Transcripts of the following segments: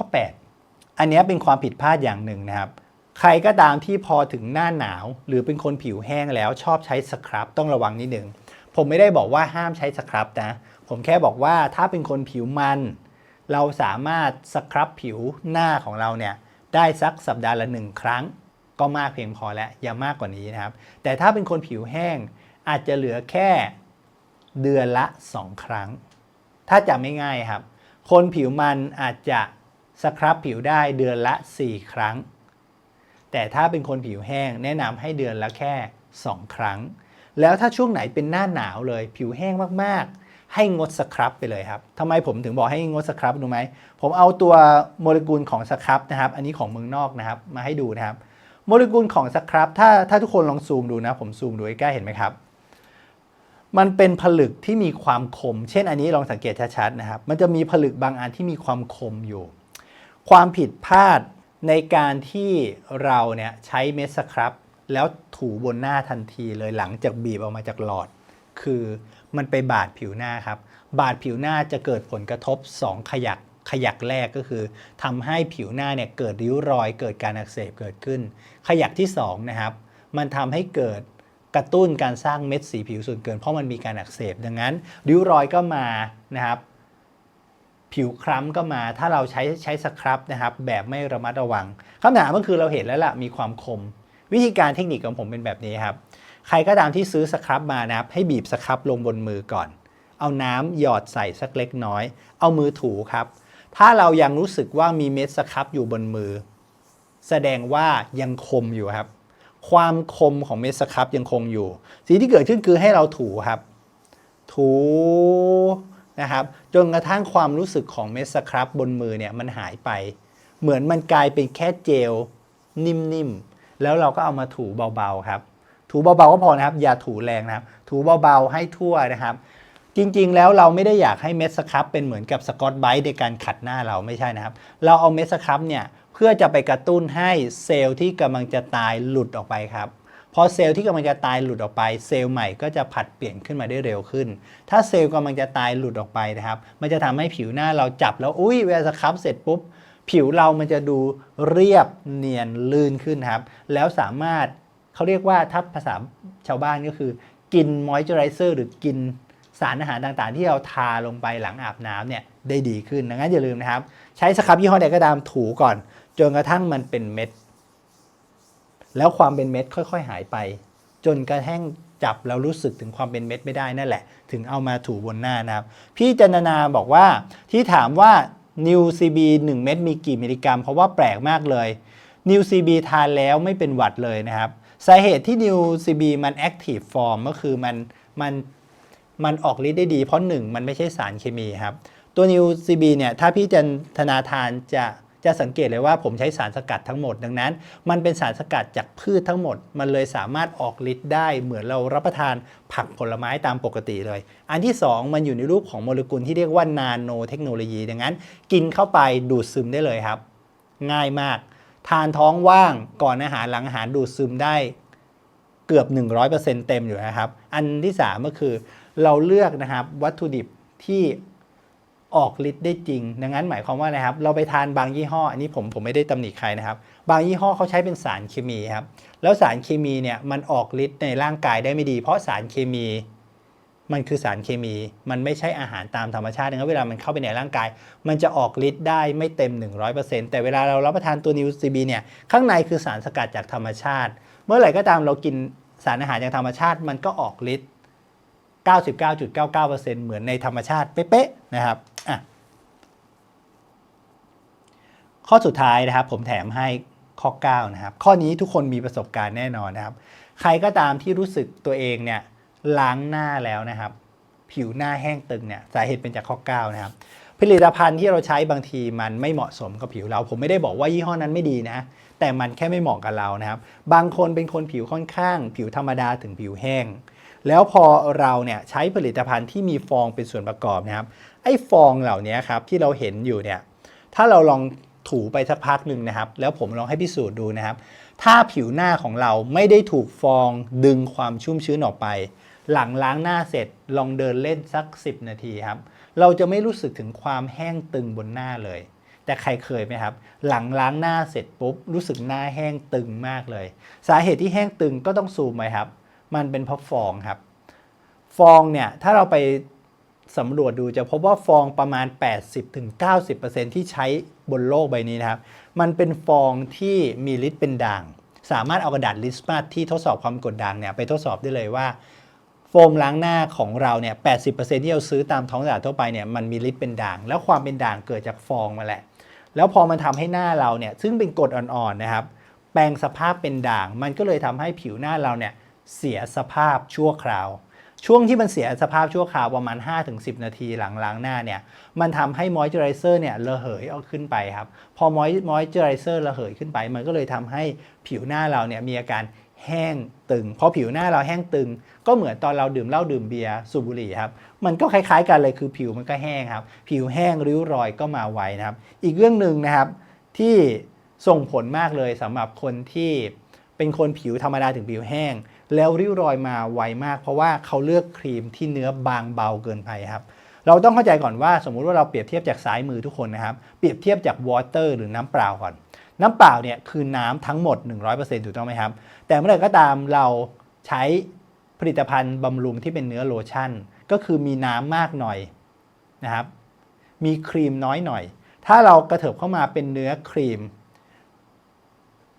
ข้อ 8 อันนี้เป็นความผิดพลาดอย่างหนึ่งนะครับ ใครก็ตามที่พอถึงหน้าหนาว หรือเป็นคนผิวแห้งแล้วชอบใช้สครับต้องระวังนิดหนึ่งผมไม่ได้บอกว่าห้ามใช้สครับนะ ผมแค่บอกว่าถ้าเป็นคนผิวมัน เราสามารถสครับผิวหน้าของเราเนี่ยได้สักสัปดาห์ละหนึ่งครั้ง ก็มากเพียงพอแล้วอย่ามากกว่านี้นะครับ แต่ถ้าเป็นคนผิวแห้งอาจจะเหลือแค่เดือนละ 2 ครั้ง ถ้าจำไม่ง่ายครับ คนผิวมันอาจจะ สครับผิวได้เดือนละ 4 ครั้ง แต่ถ้าเป็นคนผิวแห้งแนะนำให้เดือนละแค่ 2 ครั้ง แล้วถ้าช่วงไหนเป็นหน้าหนาวเลยผิวแห้งมากๆ ให้งดสครับไปเลยครับทำไมผมถึงบอกให้งดสครับรู้ไหม ผมเอาตัวโมเลกุลของสครับนะครับ อันนี้ของเมืองนอกนะครับมาให้ดูนะครับ โมเลกุลของสครับถ้าถ้าทุกคนลองซูมดูนะ ผมซูมดูใกล้เห็นไหมครับมันเป็นผลึกที่มีความคม เช่นอันนี้ลองสังเกตชัดๆนะครับ มันจะมีผลึกบางอันที่มีความคมอยู่ ความผิดพลาดในการที่เราเนี่ยใช้เม็ดสครับแล้วถูบนหน้าทันทีเลยหลังจากบีบออกมาจากหลอด คือมันไปบาดผิวหน้าครับ บาดผิวหน้าจะเกิดผลกระทบ 2 ขยักขยักแรกก็คือทำให้ผิวหน้าเนี่ยเกิดริ้วรอย เกิดการอักเสบเกิดขึ้น ขยักที่2นะครับมันทำให้เกิดกระตุ้นการสร้างเม็ดสีผิวส่วนเกิน เพราะมันมีการอักเสบดังนั้น ริ้วรอยก็มานะครับ ผิวคล้ำก็มา ถ้าเราใช้ใช้สครับนะครับ แบบไม่ระมัดระวังคำถามก็คือเราเห็นแล้วล่ะมีความคม วิธีการเทคนิคของผมเป็นแบบนี้ครับ ใครก็ตามที่ซื้อสครับมานะครับ ให้บีบสครับลงบนมือก่อน เอาน้ำหยอดใส่สักเล็กน้อย เอามือถูครับ ถ้าเรายังรู้สึกว่ามีเม็ดสครับอยู่บนมือ แสดงว่ายังคมอยู่ครับ ความคมของเม็ดสครับยังคงอยู่สิ่งที่เกิดขึ้นคือให้เราถูครับ ถูนะครับ จนกระทั่งความรู้สึกของเม็ดสครับบนมือเนี่ยมันหายไป เหมือนมันกลายเป็นแค่เจลนิ่มๆ แล้วเราก็เอามาถูเบาๆครับ ถูเบาๆก็พอนะครับ อย่าถูแรงนะครับ ถูเบาๆให้ทั่วนะครับ จริงๆ แล้วเราไม่ได้อยากให้เม็ดสครับเป็นเหมือนกับสกอตไบรท์ในการขัดหน้าเราไม่ใช่นะครับ เราเอาเม็ดสครับเนี่ยเพื่อจะไปกระตุ้นให้เซลล์ที่กำลังจะตายหลุดออกไปครับ พอเซลล์ที่กำลังจะตายหลุดออกไป เซลล์ใหม่ก็จะผัดเปลี่ยนขึ้นมาได้เร็วขึ้น ถ้าเซลล์กำลังจะตายหลุดออกไปนะครับ มันจะทำให้ผิวหน้าเราจับแล้วอุ้ยเวลาสครับเสร็จปุ๊บ ผิวเรามันจะดูเรียบเนียนลื่นขึ้นครับ แล้วสามารถเขาเรียกว่าถ้าภาษาชาวบ้านก็คือ กินมอยเจอไรเซอร์หรือกินสารอาหารต่างๆ ที่เราทาลงไปหลังอาบน้ำเนี่ยได้ดีขึ้นดังนั้นอย่าลืมนะครับ ใช้สครับยี่ห้อใดก็ตามถูก่อน จนกระทั่งมันเป็นเม็ด แล้วความเป็นเม็ดค่อย ๆ หายไป จนกระทั่งจับแล้วรู้สึกถึงความเป็นเม็ดไม่ได้นั่นแหละ ถึงเอามาถูบนหน้านะครับ พี่จันนาบอกว่าที่ถามว่านิวซีบี1เม็ดมีกี่มิลลิกรัม เพราะว่าแปลกมากเลยนิวซีบีทานแล้วไม่เป็นหวัดเลยนะครับสาเหตุที่นิวซีบีมันแอคทีฟฟอร์มก็คือมันมันมันออกฤทธิ์ได้ดีเพราะหนึ่งมันไม่ใช่สารเคมีครับ ตัวนิวซีบีเนี่ยถ้าพี่จันธนาทานจะ จะสังเกตเลยว่าผมใช้สารสกัดทั้งหมดดังนั้น มันเป็นสารสกัดจากพืชทั้งหมด มันเลยสามารถออกฤทธิ์ได้เหมือนเรารับประทานผักผลไม้ตามปกติเลย อันที่ 2 มันอยู่ในรูปของโมเลกุลที่เรียกว่านาโนเทคโนโลยีดังนั้น กินเข้าไปดูดซึมได้เลยครับ ง่ายมาก ทานท้องว่างก่อนอาหารหลังอาหารดูดซึมได้เกือบ 100%เต็มอยู่นะครับ อันที่ 3 ก็คือ เราเลือกนะครับวัตถุดิบที่ ออกฤทธิ์ได้จริง ดังนั้นหมายความว่านะครับ เราไปทานบางยี่ห้อ อันนี้ผมผมไม่ได้ตำหนิใครนะครับ บางยี่ห้อเขาใช้เป็นสารเคมีครับ แล้วสารเคมีเนี่ยมันออกฤทธิ์ในร่างกายได้ไม่ดี เพราะสารเคมี มันคือสารเคมี มันไม่ใช่อาหารตามธรรมชาติดังนั้นเวลามันเข้าไปในร่างกาย มันจะออกฤทธิ์ได้ไม่เต็ม 100%แต่เวลาเรารับประทานตัวนิวซีบีเนี่ยข้างในคือสารสกัดจากธรรมชาติ เมื่อไหร่ก็ตามเรากินสารอาหารจากธรรมชาติ มันก็ออกฤทธิ์ 99.99%เหมือนในธรรมชาติเป๊ะๆนะครับอะข้อสุดท้ายนะครับผมแถมให้ข้อ9นะครับข้อนี้ทุกคนมีประสบการณ์แน่นอนนะครับ ใครก็ตามที่รู้สึกตัวเองเนี่ยล้างหน้าแล้วนะครับ ผิวหน้าแห้งตึงเนี่ยสาเหตุเป็นจากข้อ9นะครับผลิตภัณฑ์ที่เราใช้บางทีมันไม่เหมาะสมกับผิวเรา ผมไม่ได้บอกว่ายี่ห้อนั้นไม่ดีนะ แต่มันแค่ไม่เหมาะกับเรานะครับ บางคนเป็นคนผิวค่อนข้าง ผิวธรรมดาถึงผิวแห้ง แล้วพอเราเนี่ยใช้ผลิตภัณฑ์ที่มีฟองเป็นส่วนประกอบนะครับ ไอ้ฟองเหล่านี้ครับที่เราเห็นอยู่เนี่ย ถ้าเราลองถูไปสักพักหนึ่งนะครับ แล้วผมลองให้พิสูจน์ดูนะครับ ถ้าผิวหน้าของเราไม่ได้ถูกฟองดึงความชุ่มชื้นออกไป หลังล้างหน้าเสร็จลองเดินเล่นสัก 10 นาทีครับ เราจะไม่รู้สึกถึงความแห้งตึงบนหน้าเลยแต่ใครเคยไหมครับ หลังล้างหน้าเสร็จปุ๊บ รู้สึกหน้าแห้งตึงมากเลย สาเหตุที่แห้งตึงก็ต้องซูมไปครับ มันเป็นเพราะฟองครับ ฟองเนี่ยถ้าเราไปสำรวจดูจะพบว่าฟองประมาณ 80-90%ที่ใช้บนโลกใบนี้นะครับ มันเป็นฟองที่มีฤทธิ์เป็นด่าง สามารถเอากระดาษลิสมาที่ทดสอบความกดด่างเนี่ยไปทดสอบได้เลยว่า โฟมล้างหน้าของเราเนี่ย 80%ที่เราซื้อตามท้องตลาดทั่วไปเนี่ยมันมีฤทธิ์เป็นด่าง แล้วความเป็นด่างเกิดจากฟองมาแหละ แล้วพอมันทำให้หน้าเราเนี่ยซึ่งเป็นกรดอ่อนๆนะครับ แปลงสภาพเป็นด่าง มันก็เลยทำให้ผิวหน้าเราเนี่ย เสียสภาพชั่วคราว ช่วงที่มันเสียสภาพชั่วคราวประมาณ 5-10 นาทีหลังล้างหน้าเนี่ยมันทำให้มอยเจอไรเซอร์เนี่ยระเหยออกขึ้นไปครับ พอมอยมอยเจอไรเซอร์ระเหยขึ้นไป มันก็เลยทำให้ผิวหน้าเราเนี่ยมีอาการแห้งตึงพอผิวหน้าเราแห้งตึง ก็เหมือนตอนเราดื่มเหล้าดื่มเบียร์สูบบุหรี่ครับมันก็คล้ายๆกันเลยคือผิวมันก็แห้งครับ ผิวแห้งริ้วรอยก็มาไวนะครับ อีกเรื่องหนึ่งนะครับที่ส่งผลมากเลยสำหรับคนที่เป็นคนผิวธรรมดาถึงผิวแห้ง แล้วริ้วรอยมาไวมาก เพราะว่าเขาเลือกครีมที่เนื้อบางเบาเกินไปครับเราต้องเข้าใจก่อนว่าสมมุติว่าเราเปรียบเทียบจากซ้ายมือทุกคนนะครับ เปรียบเทียบจากวอเตอร์หรือน้ำเปล่าก่อน น้ำเปล่าเนี่ยคือน้ำทั้งหมด 100%ถูกต้องไหมครับ แต่เมื่อไหร่ก็ตามเราใช้ผลิตภัณฑ์บำรุงที่เป็นเนื้อโลชั่น ก็คือมีน้ำมากหน่อยนะครับ มีครีมน้อยหน่อย ถ้าเรากระเถิบเข้ามาเป็นเนื้อครีม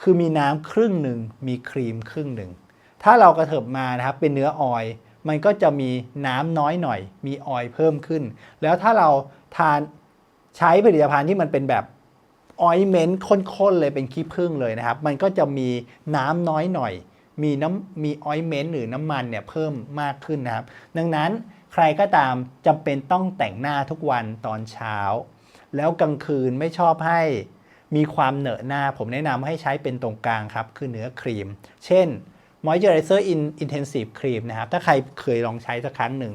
คือมีน้ำครึ่งหนึ่งมีครีมครึ่งหนึ่ง ถ้าเรากระเถิบมานะครับเป็นเนื้อออยมันก็จะมีน้ำน้อยหน่อย มีออยเพิ่มขึ้น แล้วถ้าเราทานใช้ผลิตภัณฑ์ที่มันเป็นแบบออยเมนต์ข้นๆเลยเป็นขี้ผึ้งเลยนะครับ มันก็จะมีน้ำน้อยหน่อย มีน้ำมีออยเมนต์หรือน้ำมันเนี่ยเพิ่มมากขึ้นนะครับ ดังนั้นใครก็ตามจำเป็นต้องแต่งหน้าทุกวันตอนเช้า แล้วกลางคืนไม่ชอบให้มีความเหนอะหน้า ผมแนะนำให้ใช้เป็นตรงกลางครับ คือเนื้อครีม เช่น Moisturizer in Intensive Cream นะครับ ถ้าใครเคยลองใช้สักครั้งหนึ่ง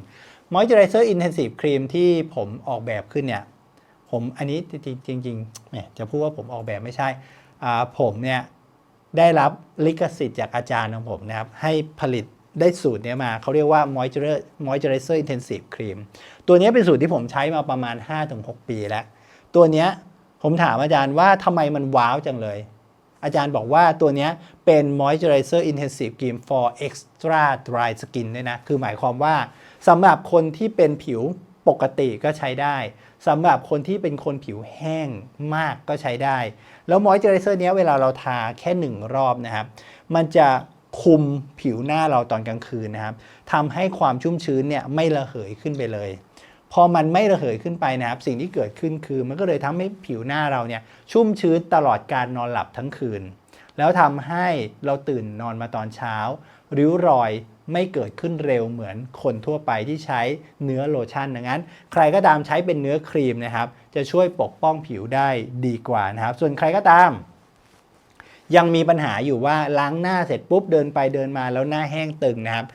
Moisturizer Intensive Cream ที่ผมออกแบบขึ้นเนี่ย ผมอันนี้จริงๆจริงๆแหมจะพูดว่าผมออกแบบไม่ใช่ ผมเนี่ยได้รับลิขสิทธิ์จากอาจารย์ของผมนะครับ ให้ผลิตได้สูตรเนี้ยมาเขาเรียกว่า Moisturizer Moisturizer Intensive Cream ตัวนี้เป็นสูตรที่ผมใช้มาประมาณ 5-6 ปีแล้ว ตัวนี้ผมถามอาจารย์ว่าทำไมมันว้าวจังเลย อาจารย์บอกว่าตัวนี้เป็น Moisturizer Intensive Cream for Extra Dry Skin ด้วยนะ คือหมายความว่าสำหรับคนที่เป็นผิวปกติก็ใช้ได้สำหรับคนที่เป็นคนผิวแห้งมากก็ใช้ได้ แล้ว Moisturizer เนี้ยเวลาเราทาแค่หนึ่งรอบนะครับ มันจะคุมผิวหน้าเราตอนกลางคืนนะครับทำให้ความชุ่มชื้นเนี่ยไม่ระเหยขึ้นไปเลย พอมันไม่ระเหยขึ้นไปนะครับ สิ่งที่เกิดขึ้นคือมันก็เลยทำให้ผิวหน้าเราเนี่ยชุ่มชื้นตลอดการนอนหลับทั้งคืน แล้วทำให้เราตื่นนอนมาตอนเช้า ริ้วรอยไม่เกิดขึ้นเร็วเหมือนคนทั่วไปที่ใช้เนื้อโลชั่นดังนั้น ใครก็ตามใช้เป็นเนื้อครีมนะครับ จะช่วยปกป้องผิวได้ดีกว่านะครับ ส่วนใครก็ตาม ยังมีปัญหาอยู่ว่าล้างหน้าเสร็จปุ๊บเดินไปเดินมาแล้วหน้าแห้งตึงนะครับ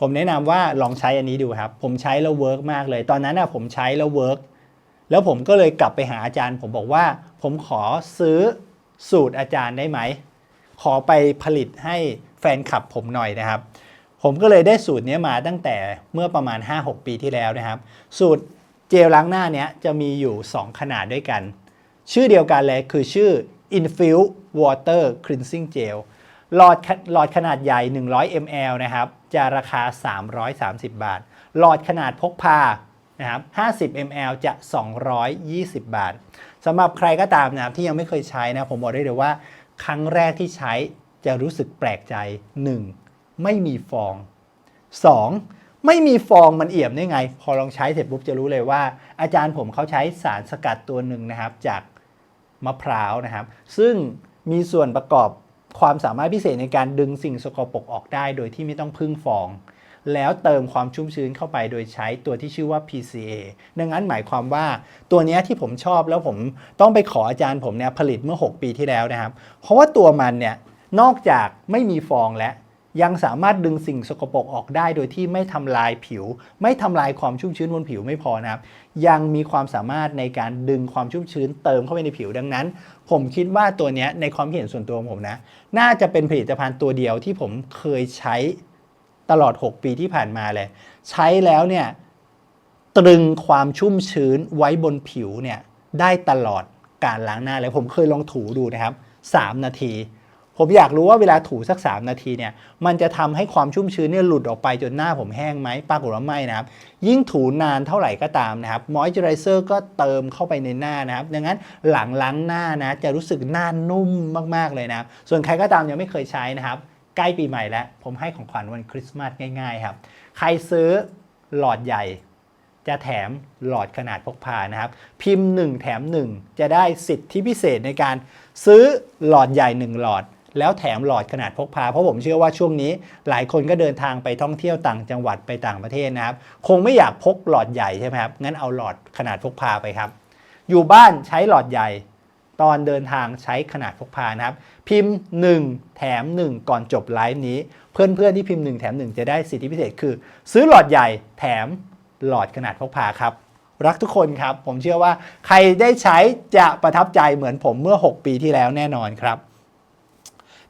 ผมแนะนำว่าลองใช้อันนี้ดูครับ ผมใช้แล้วเวิร์กมากเลย ตอนนั้นนะผมใช้แล้วเวิร์กแล้วผมก็เลยกลับไปหาอาจารย์ ผมบอกว่า ผมขอซื้อสูตรอาจารย์ได้ไหม ขอไปผลิตให้แฟนคลับผมหน่อยนะครับ ผมก็เลยได้สูตรนี้มาตั้งแต่เมื่อประมาณ 5-6 ปีที่แล้วนะครับ สูตรเจลล้างหน้าเนี้ยจะมีอยู่ 2 ขนาดด้วยกัน ชื่อเดียวกันเลยคือชื่อ Infuse Water Cleansing Gel หลอดขหลอดขนาดใหญ่ 100 ml นะครับ จะราคา 330 บาท หลอดขนาดพกพานะครับ50 ml จะ 220 บาทสำหรับใครก็ตามนะครับที่ยังไม่เคยใช้นะผมบอกได้เลยว่า ครั้งแรกที่ใช้จะรู้สึกแปลกใจ 1. ไม่มีฟอง 2. ไม่มีฟองมันเอี่ยมได้ไง พอลองใช้เสร็จปุ๊บจะรู้เลยว่า อาจารย์ผมเขาใช้สารสกัดตัวหนึ่งนะครับจากมะพร้าวนะครับ ซึ่งมีส่วนประกอบ ความสามารถพิเศษในการดึงสิ่งสกปรกออกได้ โดยที่ไม่ต้องพึ่งฟอง แล้วเติมความชุ่มชื้นเข้าไปโดยใช้ตัวที่ชื่อว่า PCA ดังนั้นหมายความว่าตัวนี้ที่ผมชอบแล้วผมต้องไปขออาจารย์ผมเนี่ยผลิตเมื่อ 6 ปีที่แล้วนะครับ เพราะว่าตัวมันเนี่ยนอกจากไม่มีฟองแล้ว ยังสามารถดึงสิ่งสกปรกออกได้โดยที่ไม่ทำลายผิว ไม่ทำลายความชุ่มชื้นบนผิวไม่พอนะครับ ยังมีความสามารถในการดึงความชุ่มชื้นเติมเข้าไปในผิวดังนั้น ผมคิดว่าตัวนี้ในความเห็นส่วนตัวของผมนะ น่าจะเป็นผลิตภัณฑ์ตัวเดียวที่ผมเคยใช้ตลอด 6 ปีที่ผ่านมาเลย ใช้แล้วเนี่ยตรึงความชุ่มชื้นไว้บนผิวเนี่ยได้ตลอดการล้างหน้าเลยผมเคยลองถูดูนะครับ 3 นาที ผมอยากรู้ว่าเวลาถูสัก 3 นาทีเนี่ยมันจะทำให้ความชุ่มชื้นเนี่ยหลุดออกไปจนหน้าผมแห้งไหมปรากฏว่าไม่นะครับ ยิ่งถูนานเท่าไหร่ก็ตามนะครับมอยเจอไรเซอร์ก็เติมเข้าไปในหน้านะครับดังนั้นหลังล้างหน้านะจะรู้สึกหน้านุ่มมากๆเลยนะครับ ส่วนใครก็ตามยังไม่เคยใช้นะครับใกล้ปีใหม่แล้ว ผมให้ของขวัญวันคริสต์มาสง่ายๆครับใครซื้อหลอดใหญ่จะแถมหลอดขนาดพกพานะครับ พิมพ์ 1 แถม 1 จะได้สิทธิพิเศษในการซื้อหลอดใหญ่ 1 หลอด แล้วแถมหลอดขนาดพกพา เพราะผมเชื่อว่าช่วงนี้ หลายคนก็เดินทางไปท่องเที่ยวต่างจังหวัดไปต่างประเทศนะครับ คงไม่อยากพกหลอดใหญ่ใช่ไหมครับ งั้นเอาหลอดขนาดพกพาไปครับ อยู่บ้านใช้หลอดใหญ่ ตอนเดินทางใช้ขนาดพกพานะครับ พิมพ์ 1 แถม 1 ก่อนจบไลฟ์นี้ เพื่อนๆที่พิมพ์ 1 แถม 1 จะได้สิทธิพิเศษคือ ซื้อหลอดใหญ่แถมหลอดขนาดพกพาครับรักทุกคนครับ ผมเชื่อว่าใครได้ใช้จะประทับใจเหมือนผมเมื่อ 6 ปีที่แล้วแน่นอนครับ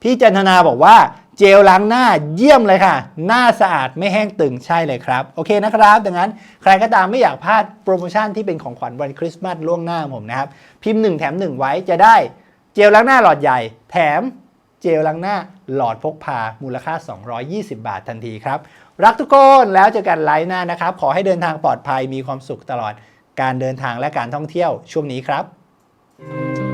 พี่จันทนาบอกว่าเจลล้างหน้าเยี่ยมเลยค่ะ หน้าสะอาดไม่แห้งตึงใช่เลยครับ โอเคนะครับ ดังนั้นใครก็ตามไม่อยากพลาดโปรโมชั่นที่เป็นของขวัญวันคริสต์มาสล่วงหน้าผมนะครับ พิมพ์ 1 แถม 1 ไว้จะได้เจลล้างหน้าหลอดใหญ่ แถมเจลล้างหน้าหลอดพกพา มูลค่า 220 บาททันทีครับ รักทุกคนแล้วเจอกันไลฟ์หน้านะครับ ขอให้เดินทางปลอดภัยมีความสุขตลอดการเดินทางและการท่องเที่ยวช่วงนี้ครับ